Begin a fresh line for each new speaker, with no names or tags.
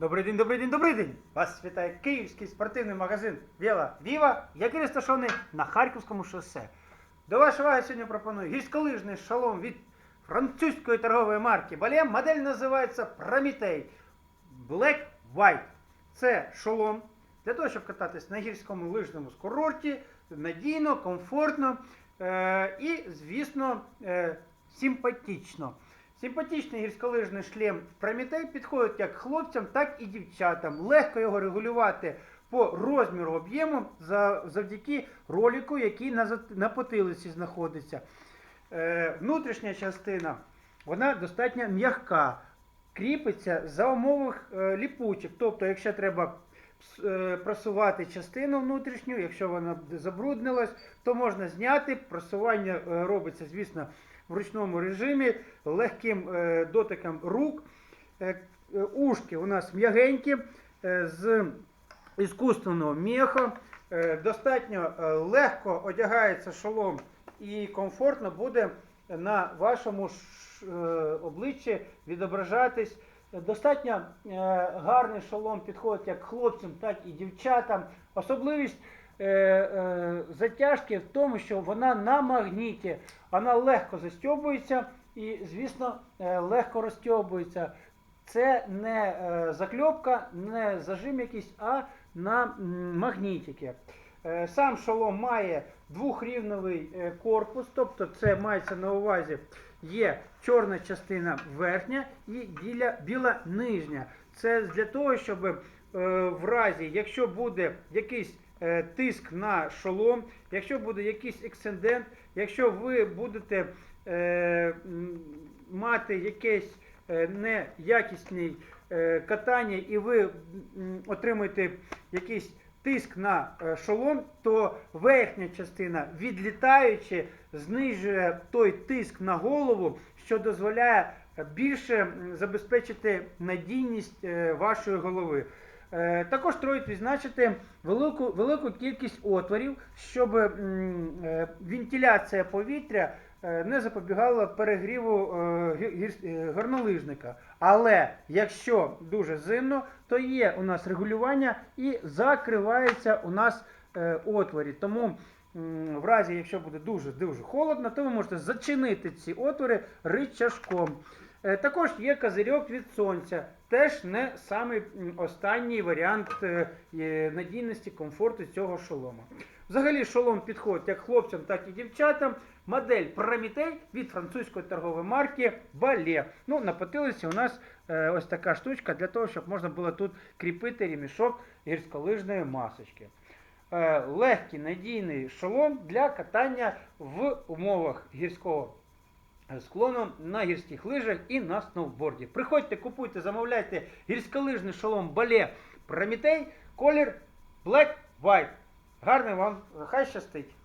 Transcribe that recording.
Добрий день, добрий день, добрий день! Вас вітає київський спортивний магазин Віла Віва, який розташований на Харківському шосе. До вашої уваги сьогодні пропоную гірськолижний шолом від французької торгової марки Балем. Модель називається Prometей Black White. Це шолом для того, щоб кататись на гірському лижному курорті надійно, комфортно е- і, звісно, е- симпатично. Симпатичний гірськолижний шлем Прометей підходить як хлопцям, так і дівчатам. Легко його регулювати по розміру об'єму завдяки ролику, який на, потилиці знаходиться. Е, внутрішня частина вона достатньо м'яка, кріпиться за умовах е, ліпучок. Тобто, якщо треба е, просувати частину внутрішню, якщо вона забруднилась, то можна зняти. Просування робиться, звісно, в ручному режимі, легким е, дотиком рук. Е, е, ушки у нас м'ягенькі, з іскусственного меха. Достатньо легко одягається шолом і комфортно буде на вашому обличчі відображатись. Достатньо гарний шолом підходить як хлопцям, так і дівчатам. Особливість затяжки в тому, що вона на магніті, вона легко застьобується і, звісно, е, легко розтьобується. Це не е, закльопка, не зажим якийсь, а на м, магнітики. Е, Сам шолом має двохрівновий е, корпус, тобто це мається на увазі є чорна частина верхня і біля, біла нижня. Це для того, щоб е, в разі, якщо буде якийсь е, тиск на шолом, якщо буде якийсь ексцендент, якщо ви будете е, мати якесь е, неякісне е, катання і ви м, отримаєте якийсь тиск на е, шолом, то верхня частина, відлітаючи, знижує той тиск на голову, що дозволяє більше забезпечити надійність е, вашої голови. Е, Також троїть відзначити велику, велику кількість отворів, щоб е, вентиляція повітря е, не запобігала перегріву горнолижника. Але якщо дуже зимно, то є у нас регулювання і закриваються у нас отворі. Тому в разі, якщо буде дуже дуже холодно, то ви можете зачинити ці отвори ричажком. Е, Також є козирьок від сонця. Теж не самий останній варіант е, е, надійності, комфорту цього шолома. Взагалі шолом підходить як хлопцям, так і дівчатам. Модель Prometей від французької торгової марки Ballet. Ну, на потилиці у нас ось така штучка для того, щоб можна було тут кріпити ремішок гірськолижної масочки. Легкий надійний шолом для катання в умовах гірського склону на гірських лижах і на сноуборді. Приходьте, купуйте, замовляйте гірськолижний шолом Бале Прометей, колір Black White. Гарний вам, хай щастить!